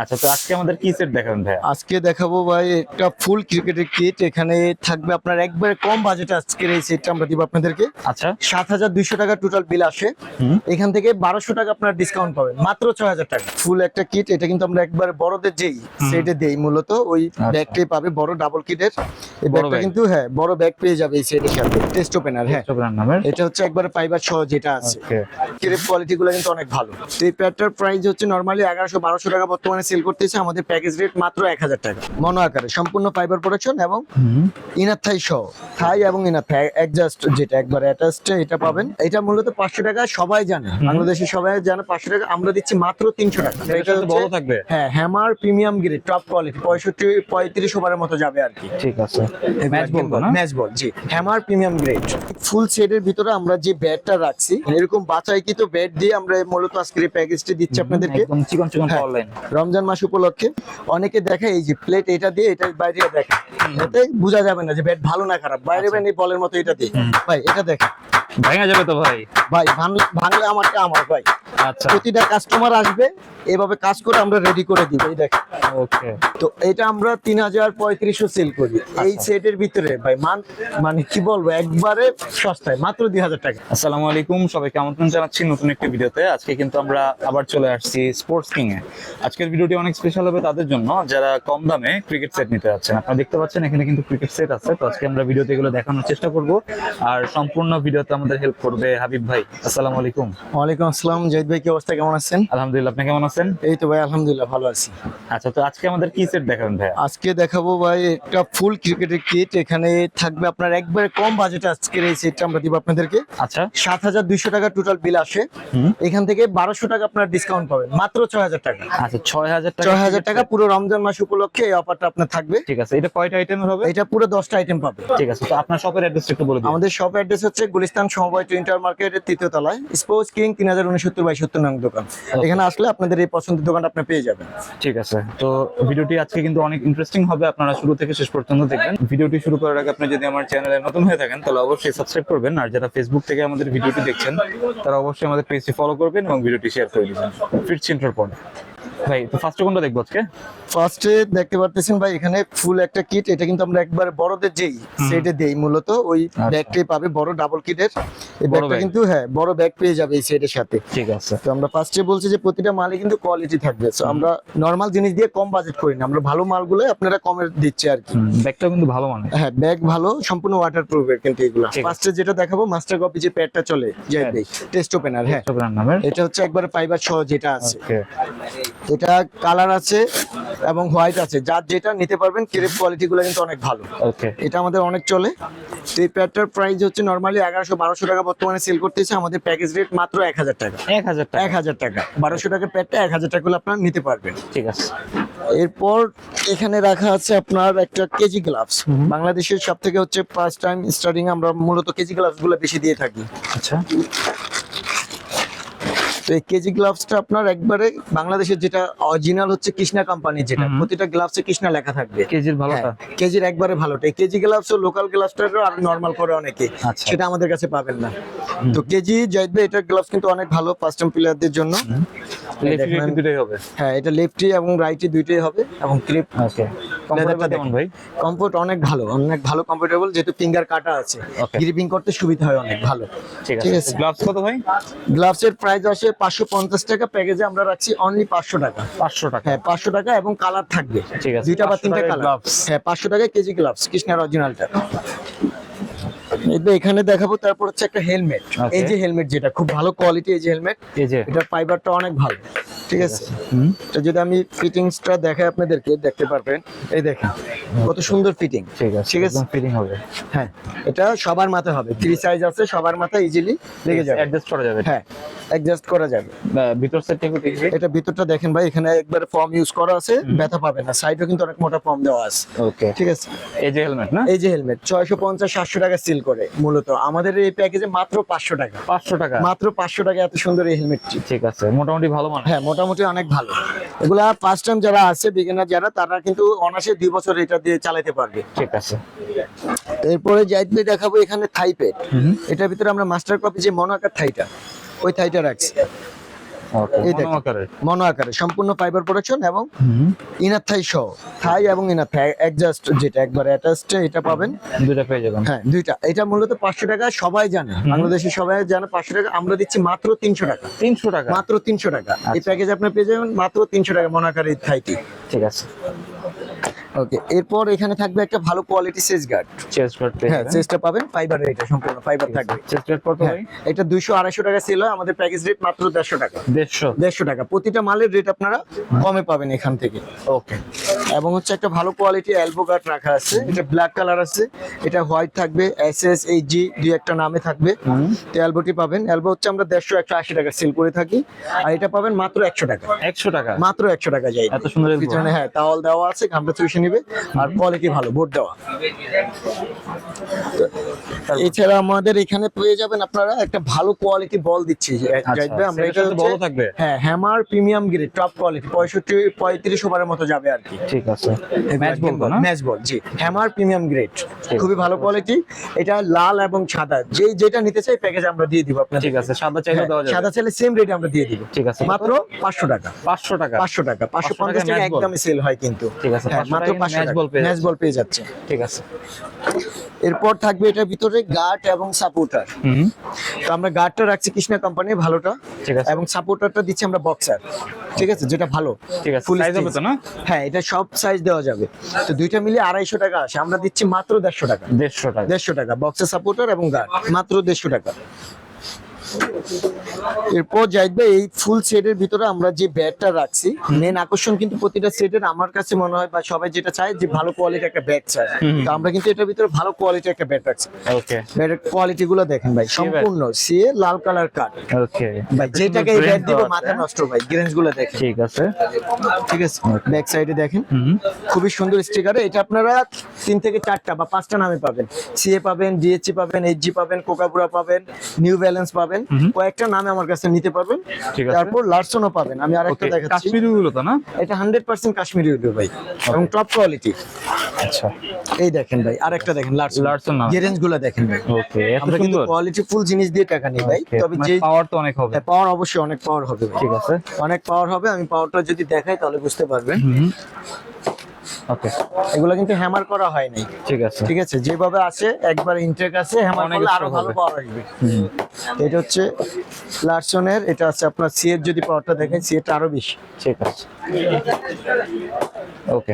আচ্ছা তো আজকে আমাদের কি সেট দেখাবেন ভাইয়া? আজকে দেখাবো ভাই একটা ফুল ক্রিকেটের কিট এখানে থাকবে আপনার একবারে কম বাজেটে আজকের এই সেটটা আমরা দিব আপনাদেরকে। আচ্ছা। সাত হাজার দুইশো টাকা টোটাল বিল আসে। এখান থেকে বারোশো টাকা আপনার ডিসকাউন্ট পাবেন মাত্র ছয় হাজার টাকা। ফুল একটা কিট এটা কিন্তু আমরা একবার বড়দের যেই সেটে দেই মূলত ওই ব্যাগটাই পাবে বড় ডাবল কিটের এই ব্যাগটা কিন্তু হ্যাঁ বড় ব্যাগ পেয়ে যাবে এই সেটের সাথে টেস্ট ওপেনার হ্যাঁ। এটা হচ্ছে একবারে ফাইবার সহ যেটা আছে। ক্রেপ কোয়ালিটি গুলো কিন্তু অনেক ভালো। এই প্যাডটার প্রাইস হচ্ছে নর্মালি এগারোশো বারোশো টাকা বর্তমানে সেল করতেছে আমাদের প্যাকেজ রেট মাত্র এক হাজার টাকা। মনো আকারে সম্পূর্ণ ফাইবার প্রোডাকশন এবং ইনার থাই সহ থাই এবং ইনার থাই অ্যাডজাস্ট যেটা একবার অ্যাটাচড এটা পাবেন। এটা মূলত পাঁচশো টাকা সবাই জানে। বাংলাদেশে সবাই জানে পাঁচশো টাকা আমরা দিচ্ছি মাত্র তিনশো টাকা। এটা বড় থাকবে? হ্যাঁ hammer premium grade top quality পঁয়ষট্টি পঁয়ত্রিশ ওভারের মতো যাবে আর কি। ঠিক আছে। ম্যাচ বলব না? ম্যাচ বল জি। হ্যামার প্রিমিয়াম গ্রেড ফুল সেটের ভিতরে আমরা যে ব্যাটটা রাখছি এরকম বাছাইকৃত ব্যাট দিয়ে আমরা মূলত আজকের এই প্যাকেজটি দিচ্ছি আপনাদেরকে। একদম চিকন চিকন হ্যাঁ। লাইন রমজান মাস উপলক্ষে অনেকে দেখে এই যে প্লেট এটা দিয়ে এটা বাইরে দেখে। এতে বোঝা যাবে না যে ব্যাট ভালো না খারাপ। বাইরে আচ্ছা। এই বলের মতো এটা দিয়ে। ভাই এটা দেখে ভেঙে যাবে তো ভাই। ভাই ভাঙলে আমারটা আমার ভাই। প্রতিটা কাস্টমার আসবে এভাবে কাজ করে আমরা রেডি করে দিব এই দেখেন। ওকে তো এটা আমরা তিন হাজার পঁয়ত্রিশশো সেল করি। এই আচ্ছা। সেটের ভিতরে ভাই মান মানে কি বলব একবারে সস্তায় মাত্র দুই হাজার টাকা। আসসালামু আলাইকুম সবাইকে আমন্ত্রণ জানাচ্ছি নতুন একটি ভিডিওতে। আজকে কিন্তু আমরা আবার চলে আসছি স্পোর্টস কিং এ আজকের ভিডিওটি অনেক স্পেশাল হবে তাদের জন্য যারা কম দামে ক্রিকেট সেট নিতে যাচ্ছেন। আপনারা দেখতে পাচ্ছেন এখানে কিন্তু ক্রিকেট সেট আছে। তো আজকে আমরা ভিডিওতে এগুলো দেখানোর চেষ্টা করব। আর সম্পূর্ণ ভিডিওতে আমাদের হেল্প করবে হাবিব ভাই। আসসালামু আলাইকুম। ওয়ালাইকুম আসসালাম জাহিদ ভাই কি অবস্থা? কেমন আছেন? আলহামদুলিল্লাহ আপনি কেমন আছেন? এই তো ভাই আলহামদুলিল্লাহ ভালো আছি। আচ্ছা তো আজকে আমাদের কি সেট দেখাবেন ভাই আজকে দেখাবো ভাই একটা ফুল ক্রিকেটের কিট এখানে থাকবে আপনার একবারে কম বাজেটে আজকের এই সেটটা আমরা দিব আপনাদেরকে। আচ্ছা। সাত হাজার দুইশো টাকা টোটাল বিল আসে। এখান থেকে বারোশো টাকা আপনার ডিসকাউন্ট পাবেন। মাত্র ছয় হাজার টাকা। আচ্ছা ছয় হাজার ছয় হাজার টাকা পুরো রমজান মাস উপলক্ষে এই অফারটা আপনার থাকবে। ঠিক আছে এটা কয়টা আইটেমের হবে? এটা পুরো দশটা আইটেম পাবে। ঠিক আছে তো আপনার শপের অ্যাড্রেস একটু বলে দিন। আমাদের শপ অ্যাড্রেস হচ্ছে গুলিস্তান সমবায় টুইন্টার মার্কেটের তৃতীয় তলায়। স্পোর্টস কিং তিন হাজার উনসত্তর বাই সত্তর নং দোকান। এখানে আসলে আপনাদের এই পছন্দের দোকানটা আপনি পেয়ে যাবেন। ঠিক আছে। তো ভিডিওটি আজকে কিন্তু অনেক ইন্টারেস্টিং হবে। আপনারা শুরু থেকে শেষ পর্যন্ত দেখবেন। ভিডিওটি শুরু করার আগে আপনি যদি আমার চ্যানেলে নতুন হয়ে থাকেন তাহলে অবশ্যই সাবস্ক্রাইব করবেন। আর যারা ফেসবুক থেকে আমাদের ভিডিওটি দেখছেন তারা অবশ্যই আমাদের পেজটি ফলো করবেন এবং ভিডিওটি শেয়ার করে দিবেন। ফিরছি ইন্টার পর ভাই তো ফার্স্ট কোনটা দেখব আজকে? ফার্স্টে দেখতে পারতেছেন ভাই এখানে ফুল একটা কিট এটা কিন্তু আমরা একবার বড়দের যেই সেটে দেই মূলত ওই ব্যাগটাই পাবে বড় ডাবল কিটের এই ব্যাগটা কিন্তু হ্যাঁ বড় ব্যাগ পেয়ে যাবে এই সেটের সাথে। ঠিক আছে। তো আমরা ফার্স্টে বলছি যে প্রতিটা মালে কিন্তু কোয়ালিটি থাকবে। তো আমরা নর্মাল জিনিস দিয়ে কম বাজেট করি না আমরা ভালো মালগুলো আপনারা কমে দিচ্ছি আর কি। ব্যাগটা কিন্তু ভালো মানে হ্যাঁ ব্যাগ ভালো সম্পূর্ণ ওয়াটার প্রুফের কিন্তু এগুলো। ফার্স্টে যেটা দেখাবো মাস্টার কপি যে প্যাডটা চলে যে Pad। টেস্ট ওপেনার হ্যাঁ। এটা হচ্ছে একবারে ফাইবার সহ যেটা আছে। এটা কালার আছে এবং হোয়াইট আছে। যার যেটা নিতে পারবেন ক্রেপ কোয়ালিটি গুলো কিন্তু অনেক ভালো। ওকে এটা আমাদের অনেক চলে। তো এই প্যাডটার প্রাইস হচ্ছে নর্মালি এগারোশো বারোশো টাকা বর্তমানে সেল করতেছে। আমাদের প্যাকেজ রেট মাত্র এক হাজার টাকা। এক হাজার টাকা। এক হাজার টাকা। বারোশো টাকার প্যাডটা এক হাজার টাকা আপনারা নিতে পারবেন। ঠিক আছে। এরপর এখানে রাখা আছে আপনার একটা কেজি গ্লাভস বাংলাদেশের সব থেকে হচ্ছে ফার্স্ট টাইম স্টার্টিং আমরা মূলত কেজি গ্লাভসগুলো বেশি দিয়ে থাকি। আচ্ছা। তো এই কেজি গ্লাভসটা আপনার একবারে বাংলাদেশের যেটা অরিজিনাল হচ্ছে কৃষ্ণা কোম্পানি যেটা প্রতিটা গ্লাভসে কৃষ্ণা লেখা থাকবে। কেজির ভালোটা? হ্যাঁ, কেজির একবারে ভালোটা। এই কেজি গ্লাভস লোকাল গ্লাভসটারও আর নর্মাল করে অনেকে আচ্ছা। সেটা আমাদের কাছে পাবেন না। তো কেজি ভাই এটার গ্লাভস কিন্তু অনেক ভালো ফার্স্ট টাইম প্লেয়ারদের জন্য হ্যাঁ এটা লেফটি এবং রাইটি দুইটাই হবে এবং ক্লিপ ওকে দেখুন। ভাই? কমফোর্ট অনেক ভালো অনেক ভালো কমফোর্টেবল যেহেতু ফিঙ্গার কাটা আছে। গ্রিপিং করতে সুবিধা হয় অনেক ভালো। ঠিক আছে। গ্লাভস কত ভাই? গ্লাভস এর প্রাইস আসে পাঁচশো পঞ্চাশ টাকা প্যাকেজে আমরা রাখছি অনলি পাঁচশো টাকা। পাঁচশো টাকা। হ্যাঁ পাঁচশো টাকা এবং কালার থাকবে। ঠিক আছে, দুইটা বা 500 তিনটা কালার। হ্যাঁ পাঁচশো টাকা কেজি গ্লাভস কৃষ্ণার অরিজিনালটা এবার এখানে দেখাবো তারপর হচ্ছে একটা হেলমেট এই যে হেলমেট যেটা খুব ভালো কোয়ালিটি এই যে হেলমেট এই যে। এটার ফাইবারটা অনেক ভালো। ঠিক আছে? তো যদি আমি ফিটিংসটা দেখাই আপনাদেরকে দেখতে পারবেন। এই দেখেন কত সুন্দর ফিটিং ঠিক আছে ঠিক আছে। ফিটিং হবে। হ্যাঁ এটা সবার মাথায় হবে। থ্রি সাইজ আছে সবার মাথায় ইজিলি লেগে যাবে। অ্যাডজাস্ট করা যাবে। হ্যাঁ অ্যাডজাস্ট করা যাবে। ভিতর সাইডটা একটু দেখবে এটা ভিতরটা দেখেন ভাই এখানে একবার ফর্ম ইউজ করা আছে ব্যথা পাবে না। সাইডও কিন্তু অনেক মোটা ফর্ম দেওয়া আছে। ওকে ঠিক আছে? এই যে হেলমেট না? এই যে হেলমেট ছয়শো পঞ্চাশ সাতশো টাকা সিল করে। মূলত। আমাদের এই প্যাকেজে মাত্র পাঁচশো টাকা। পাঁচশো টাকা? মাত্র পাঁচশো টাকা এত সুন্দর এই হেলমেটটি ঠিক আছে মোটামুটি ভালো মানে হ্যাঁ মোটামুটি অনেক ভালো। এগুলা ফার্স্ট টাইম যারা আছে বিগিনার যারা তারা কিন্তু অনাসে দুই বছর এটা দিয়ে চালাতে পারবে। ঠিক আছে। এরপরে যাইতে দেখাবো এখানে থাইপেড এটার ভিতরে আমরা মাস্টার কপি যে মনোকার থাইটা ওই থাইটা রাখছি। এই দেখেন। মনো আকারে সম্পূর্ণ ফাইবার প্রোডাকশন এবং ইনার থাই সহ থাই এবং ইনার থাই অ্যাডজাস্ট যেটা একবার অ্যাটাচড এটা পাবেন। দুইটা পেয়ে যাবেন। হ্যাঁ দুইটা। এটা মূলত পাঁচশো টাকা সবাই জানে। বাংলাদেশে সবাই জানে পাঁচশো টাকা আমরা দিচ্ছি মাত্র তিনশো টাকা। তিনশো টাকা? মাত্র তিনশো টাকা। এই আচ্ছা। প্যাকেজ আপনি পেয়ে যাবেন মাত্র তিনশো টাকা মনাকার আকারে থাইটি ঠিক আছে। ওকে এরপর এখানে থাকবে একটা ভালো কোয়ালিটি সেজ গার্ড চেস্ট গার্ড হ্যাঁ চেস্টটা পাবেন ফাইবার এটা সম্পূর্ণ ফাইবার থাকবে। চেস্ট গার্ড কত হ্যাঁ ভাই? এটা দুইশো আড়াইশো টাকা ছিল আমাদের প্যাকেজ রেট মাত্র দেড়শো টাকা। দেড়শো? দেড়শো টাকা। প্রতিটা মালের রেট আপনারা কমে পাবেন এখান থেকে। ওকে এবং হচ্ছে একটা ভালো কোয়ালিটি অ্যালবো গার্ড রাখা আছে। এটা ব্ল্যাক কালার আছে। এটা হোয়াইট থাকবে এস এস এইচ জি দুই একটা নামে থাকবে। তো এলবোটি পাবেন। অ্যালবো হচ্ছে আমরা দেড়শো একশো আশি টাকা সেল করে থাকি। আর এটা পাবেন মাত্র একশো টাকা। একশো টাকা? মাত্র একশো টাকা যাই। এত সুন্দর? পিছনে হ্যাঁ। তাওয়াল দেওয়া আছে ঘামটা চুষে নিবে। আর কোয়ালিটি ভালো বোর্ড দেওয়া। এছাড়া আমাদের এখানে পেয়ে যাবেন আপনারা একটা ভালো কোয়ালিটি বল দিচ্ছি। আচ্ছা, যাইবে আমরা এটা বলও থাকবে? হ্যাঁ hammer premium grade top quality পঁয়ষট্টি পঁয়ত্রিশ ওভারের মতো যাবে আর কি। ঠিক আছে। ম্যাচ বল ম্যাচ বল জি। হ্যামার প্রিমিয়াম গ্রেড খুবই ভালো কোয়ালিটি এটা লাল এবং সাদা। যে যেটা নিতে চাই প্যাকেজ আমরা দিয়ে দিব আপনাদের। ঠিক আছে সাদা চাইলে দেওয়া যাবে। সাদা চাইলে সেম রেটে আমরা দিয়ে দিব। ঠিক আছে। মাত্র পাঁচশো টাকা। পাঁচশো টাকা। পাঁচশো টাকা। পাঁচশো পঞ্চাশ টাকায় টাকা match একদমই সেল হয় কিন্তু। ঠিক আছে, হ্যাঁ, 500 মাত্র টাকায় পাঁচশো match ball পেয়ে ম্যাচ বল পেয়ে যাচ্ছে। ঠিক আছে। এরপর থাকবে এটার ভিতরে গার্ড এবং সাপোর্টার তো আমরা গার্ডটা রাখছি কৃষ্ণা কোম্পানি ভালোটা। ঠিক আছে। এবং সাপোর্টারটা দিচ্ছি আমরা বক্সার ঠিক আছে? যেটা ভালো। ঠিক আছে। ফুল সাইজ হবে তো না? হ্যাঁ এটা সব সাইজ দেওয়া যাবে। তো দুইটা মিলে আড়াইশো টাকা আসে। আমরা দিচ্ছি মাত্র দেড়শো টাকা। দেড়শো টাকা। দেড়শো টাকা। বক্সের সাপোর্টার এবং গার্ড মাত্র দেড়শো টাকা। এরপর যাইবে এই ফুল সেটের ভিতরে আমরা যে ব্যাটটা রাখছি মেন আকর্ষণ কিন্তু প্রতিটা সেটের আমার কাছে মনে হয় বা সবাই যেটা চায় যে ভালো কোয়ালিটি একটা ব্যাট চায়। তো আমরা কিন্তু এটার ভিতরে ভালো কোয়ালিটি একটা ব্যাট রাখছি। ওকে ব্যাটের কোয়ালিটি গুলো দেখেন ভাই সম্পূর্ণ সিএ লাল কালার কাট ওকে ভাই যেটাকে এই ব্যাট দিব মাথা নষ্ট ভাই গ্রেঞ্জগুলো দেখেন। ঠিক আছে। ঠিক আছে? ব্যাক সাইডে দেখেন। খুবই সুন্দর স্টিকারে এটা আপনারা তিন থেকে চারটা বা পাঁচটা নামে পাবেন। সিএ পাবেন ডিএচসি পাবেন এইচজি পাবেন কোকাপুরা পাবেন নিউ ব্যালেন্স পাবেন। কয়েকটা নামে আমার কাছে নিতে পারবেন। ঠিক আছে। তারপর লার্সনও পাবেন। আমি আরেকটা দেখাচ্ছি। কাশ্মীরি গুলো তো না? এটা হান্ড্রেড পার্সেন্ট কাশ্মীরি উডু ভাই এবং টপ কোয়ালিটি আচ্ছা। এই দেখেন ভাই আরেকটা দেখেন লার্সন লার্সন নাম। গেরেঞ্জগুলো দেখেন ভাই। ওকে এত সুন্দর। কোয়ালিটি ফুল জিনিস দিয়ে টাকা নিই ভাই। তবে যে পাওয়ার তো অনেক হবে। পাওয়ার অবশ্যই অনেক পাওয়ার হবে ঠিক আছে। অনেক পাওয়ার হবে আমি পাওয়ারটা যদি দেখাই তাহলে বুঝতে পারবেন। ওকে। এগুলো কিন্তু হ্যামার করা হয় নাই। ঠিক আছে। ঠিক আছে? যেভাবে আছে একবার ইনটেক আছে হ্যামার করলে আরও ভালো। পাওয়ার আসবে। এটা হচ্ছে লার্সনের এটা আছে আপনার সি এর যদি পাওয়ারটা দেখেন সি আরও বেশি। ঠিক আছে। ওকে।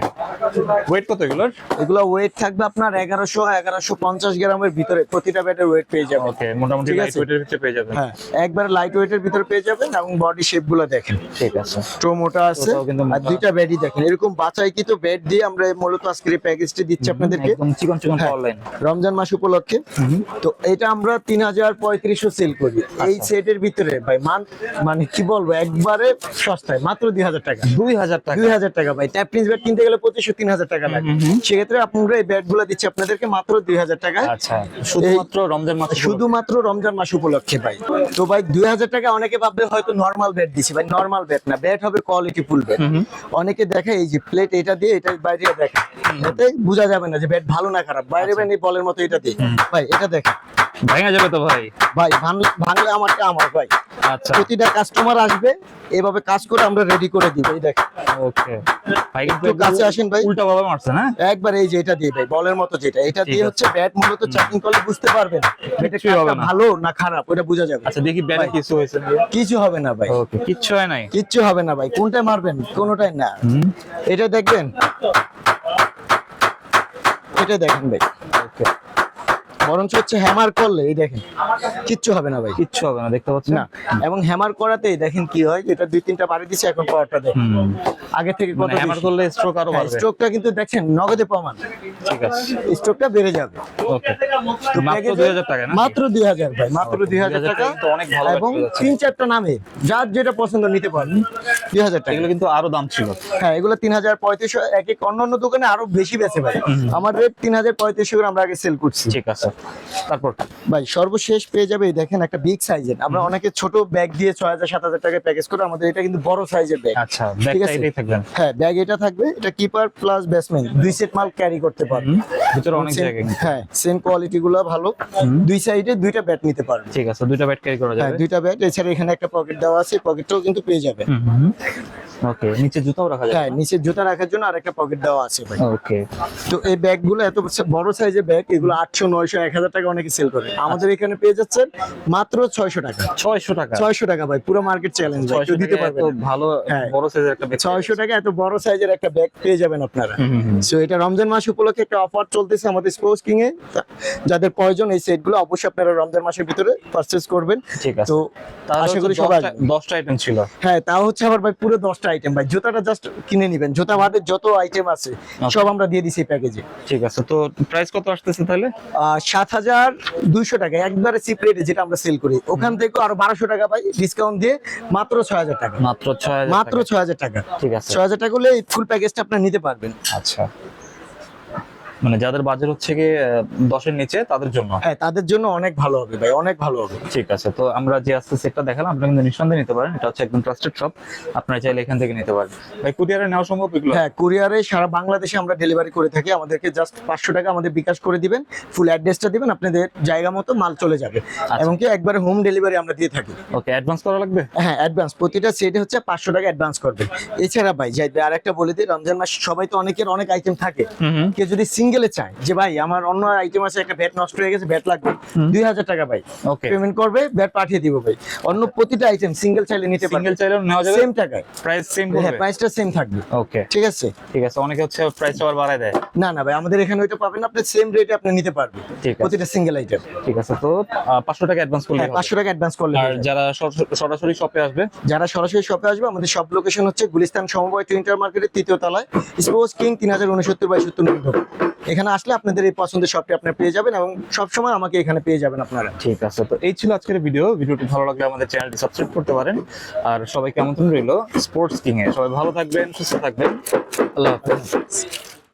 ওয়েট কত এগুলোর? এগুলো ওয়েট থাকবে আপনার এগারোশো এগারোশো পঞ্চাশ গ্রামের ভিতরে প্রতিটা ব্যাটের ওয়েট পেয়ে যাবেন। ওকে মোটামুটি লাইট ওয়েটের ভিতরে পেয়ে যাবেন। হ্যাঁ একবার লাইট ওয়েটের ভিতরে পেয়ে যাবেন এবং বডি শেপগুলো দেখেন। ঠিক আছে। টো মোটা আছে কিন্তু আর দুইটা ব্যাডই দেখেন। এরকম বাছাই কিন্তু ব্যাট দিয়ে আমরা মূলত আজকের এই প্যাকেজটি দিচ্ছি আপনাদেরকে। চিকন চিকন হ্যাঁ। রমজান মাস উপলক্ষে। তো এটা আমরা তিন হাজার পঁয়ত্রিশশো সেল করি। এই আচ্ছা। সেটের ভিতরে ভাই মান মানে কি বলব একবারে সস্তায় মাত্র দুই হাজার টাকা। দুই হাজার টাকা। দুই হাজার টাকা ভাই। ট্যাপ প্রিন্স ব্যাট কিনতে গেলে পঁচিশশো তিন হাজার টাকা লাগে। সেক্ষেত্রে আপনারা এই ব্যাটগুলো দিচ্ছি আপনাদেরকে মাত্র দুই হাজার টাকা। আচ্ছা শুধুমাত্র রমজান মাসে শুধুমাত্র রমজান মাস উপলক্ষে ভাই। তো ভাই দুই হাজার টাকা অনেকে ভাববে হয়তো নর্মাল ব্যাট দিছি ভাই। নর্মাল ব্যাট না ব্যাট হবে কোয়ালিটি ফুল ব্যাট। অনেকে দেখে এই যে প্লেট এটা দিয়ে এটা বাইরে দেখা। এতে বোঝা যাবে না যে ব্যাট ভালো না খারাপ। বাইরে ব্যাট এই বলের মতো এটা দিয়ে। ভাই এটা দেখেন ভাঙা যাবে তো ভাই? ভাই ভাঙলে ভাঙলে আমারটা আমার ভাই। আচ্ছা। প্রতিটা কাস্টমার আসবে এভাবে কাজ করে আমরা রেডি করে দিব এই দেখেন। ওকে। ভাই একটু কাছে আসেন ভাই। উল্টা ভাবে মারছে না? একবার এই যে এটা দিয়ে ভাই বলের মতো যেটা। এটা দিয়ে হচ্ছে ব্যাট মূলত চেকিং করলে বুঝতে পারবেন এটা কিচ্ছুই হবে ভালো না খারাপ ওটা বোঝা যাবে। আচ্ছা দেখি ব্যাটে কিছু হয়েছে কিছু হবে না ভাই। ওকে কিচ্ছু হয় নাই? কিচ্ছু হবে না ভাই কোনটায় মারবেন? কোনটাই না। এটা দেখবেন। এটা দেখেন ভাই। বরঞ্চ হচ্ছে হ্যামার করলে এই দেখেন কিচ্ছু হবে না ভাই। কিচ্ছু হবে না দেখতে পাচ্ছেন? না এবং হ্যামার করাতেই দেখেন কি হয় যেটা দুই তিনটা বাড়ি দিচ্ছে এখন পাওয়ারটা দেখেন আগে থেকে কত মানে হ্যামার করলে স্ট্রোক আরও বাড়বে। স্ট্রোকটা কিন্তু দেখছেন নগদে প্রমাণ। ঠিক আছে। স্ট্রোকটা বেড়ে যাবে। ওকে। মাত্র package-এ- দুই হাজার টাকা না মাত্র দুই হাজার ভাই মাত্র Okay, দুই হাজার 2000 টাকা। কিন্তু অনেক ভালো এবং। তিন চারটা নামে যার যেটা পছন্দ নিতে পারবেন দুই হাজার টাকা। এগুলো কিন্তু আরও দাম ছিল। হ্যাঁ এগুলো তিন হাজার পঁয়ত্রিশশো এক এক অন্যান্য দোকানে আরও বেশি বেচে ভাই। আমার রেট তিন হাজার পঁয়ত্রিশশো করে আমরা আগে সেল করছি। ঠিক আছে। তারপর? ভাই সর্বশেষ পেয়ে যাবে দেখেন একটা বিগ সাইজের আমরা অনেকে ছোট ব্যাগ দিয়ে ছয় হাজার সাত হাজার টাকা প্যাকেজ করে আমাদের এটা কিন্তু বড় সাইজের ব্যাগ আচ্ছা ঠিক আছে। হ্যাঁ ব্যাগ এটা থাকবে এটা কিপার প্লাস ব্যাটসম্যান দুই সেট মাল ক্যারি করতে পারবেন ভিতরে অনেক জায়গা হ্যাঁ সেম কোয়ালিটি গুলো ভালো। দুই সাইডে দুইটা ব্যাট নিতে পারবেন। ঠিক আছে দুইটা ব্যাট ক্যারি করা হ্যাঁ দুইটা ব্যাট এছাড়া এখানে একটা পকেট দেওয়া আছে পকেটটাও কিন্তু পেয়ে যাবেন। ওকে নিচে জুতাও রাখা যাবে। হ্যাঁ নিচে জুতা রাখার জন্য আরেকটা পকেট দেওয়া আছে ভাই। ওকে তো এই এত বড় সাইজের ব্যাগ এগুলো আটশো নয়শো এক হাজার টাকা অনেকে সেল করে। আমাদের এখানে পেয়ে যাচ্ছেন মাত্র ছয়শো টাকা। ছয়শো টাকা। ছয়শো টাকা ভাই পুরো মার্কেট চ্যালেঞ্জ ভাই কেউ দিতে পারবে। ভালো হ্যাঁ। বড় সাইজের একটা ব্যাগ ছয়শো টাকা এত বড় সাইজের একটা ব্যাগ পেয়ে যাবেন আপনারা। সো এটা রমজান মাস উপলক্ষে একটা অফার চলতেছে আমাদের স্পোর্টস কিং এ যাদের প্রয়োজন এই সেটগুলো অবশ্যই আপনারা রমজান মাসের ভিতরে পারচেজ করবেন। ঠিক আছে। তো আশা করি সবাই দশটা- দশটা আইটেম ছিল। হ্যাঁ তাও হচ্ছে আবার ভাই পুরো দশটা আইটেম ভাই। জুতাটা জাস্ট কিনে নিবেন। জুতা বাদে যত আইটেম আছে সব আমরা দিয়ে দিছি প্যাকেজে ঠিক আছে তো প্রাইস কত আসতেছে তাহলে? সাত হাজার দুইশো টাকা। একবারে চিপ রেটে যেটা আমরা সেল করি। ওখান থেকে আরও বারোশো টাকা পাই ডিসকাউন্ট দিয়ে মাত্র ছয় হাজার টাকা। মাত্র ছয় হাজার মাত্র টাকা। ছয় হাজার টাকা। ঠিক আছে। ছয় হাজার টাকা হলে ফুল প্যাকেজটা আপনার নিতে পারবেন। আচ্ছা। মানে যাদের বাজেট হচ্ছে কি দশের নিচে তাদের জন্য। হ্যাঁ তাদের জন্য অনেক ভালো হবে ভাই অনেক ভালো হবে। ঠিক আছে তো আমরা যে আজকে সেটটা দেখালাম আপনারা কিন্তু নিঃসন্দেহে নিতে পারেন। এটা হচ্ছে একদম ট্রাস্টেড শপ আপনারা চাইলে এখান থেকে নিতে পারেন। ভাই কুরিয়ারে নেওয়া সম্ভব এগুলো? হ্যাঁ কুরিয়ারে সারা বাংলাদেশে আমরা ডেলিভারি করে থাকি। আমাদেরকে জাস্ট পাঁচশো টাকা আমাদের বিকাশ করে দিবেন ফুল অ্যাড্রেসটা দিবেন আপনাদের জায়গা মতো মাল চলে যাবে। এবং কি একবারে হোম ডেলিভারি আমরা দিয়ে থাকি। ওকে অ্যাডভান্স করা লাগবে? হ্যাঁ অ্যাডভান্স প্রতিটা সেটে হচ্ছে পাঁচশো টাকা অ্যাডভান্স করবেন এছাড়া ভাই যাই আর একটা বলে দিই রমজান মাস সবাই তো অনেকের অনেক আইটেম থাকে। কেউ যদি সিঙ্গেলে চায় যে ভাই আমার অন্য আইটেম আছে একটা ব্যাট নষ্ট হয়ে গেছে ব্যাট লাগবে। দুই হাজার টাকা ভাই। ওকে পেমেন্ট করবে ব্যাট পাঠিয়ে দিব ভাই। অন্য প্রতিটা আইটেম সিঙ্গেল চাইলে নিতে পারবে। সিঙ্গেল চাইলেও নেওয়া যাবে? সেম টাকায়। প্রাইস সেম হবে হ্যাঁ প্রাইসটা সেম থাকবে। ওকে ঠিক আছে? ঠিক আছে অনেকে হচ্ছে প্রাইস আবার বাড়ায় দেয়। না না ভাই আমাদের এখানে ওইটা পাবেন না, আপনি সেম রেটে আপনি নিতে পারবেন। প্রতিটা সিঙ্গেল আইটেম ঠিক আছে তো পাঁচশো টাকা অ্যাডভান্স করলে হ্যাঁ পাঁচশো টাকা অ্যাডভান্স করলে আর যারা সরাসরি শপে আসবে? যারা সরাসরি শপে আসবে আমাদের সব লোকেশন হচ্ছে গুলিস্তান সমবায় টুইন্টার মার্কেটের তৃতীয় তলায় স্পোর্টস কিং তিন হাজার উনসত্তর বাই সত্তর নম্বর এখানে আসলে আপনাদের এই পছন্দের শপটি আপনারা পেয়ে যাবেন এবং সবসময় আমাকে এখানে পেয়ে যাবেন আপনারা। ঠিক আছে, তো এই ছিল আজকের ভিডিও ভিডিওটি ভালো লাগলে আমাদের চ্যানেলটি সাবস্ক্রাইব করতে পারেন। আর সবাইকে আমন্ত্রণ রইল? স্পোর্টস কিং এ সবাই ভালো থাকবেন, সুস্থ থাকবেন। আল্লাহ হাফেজ।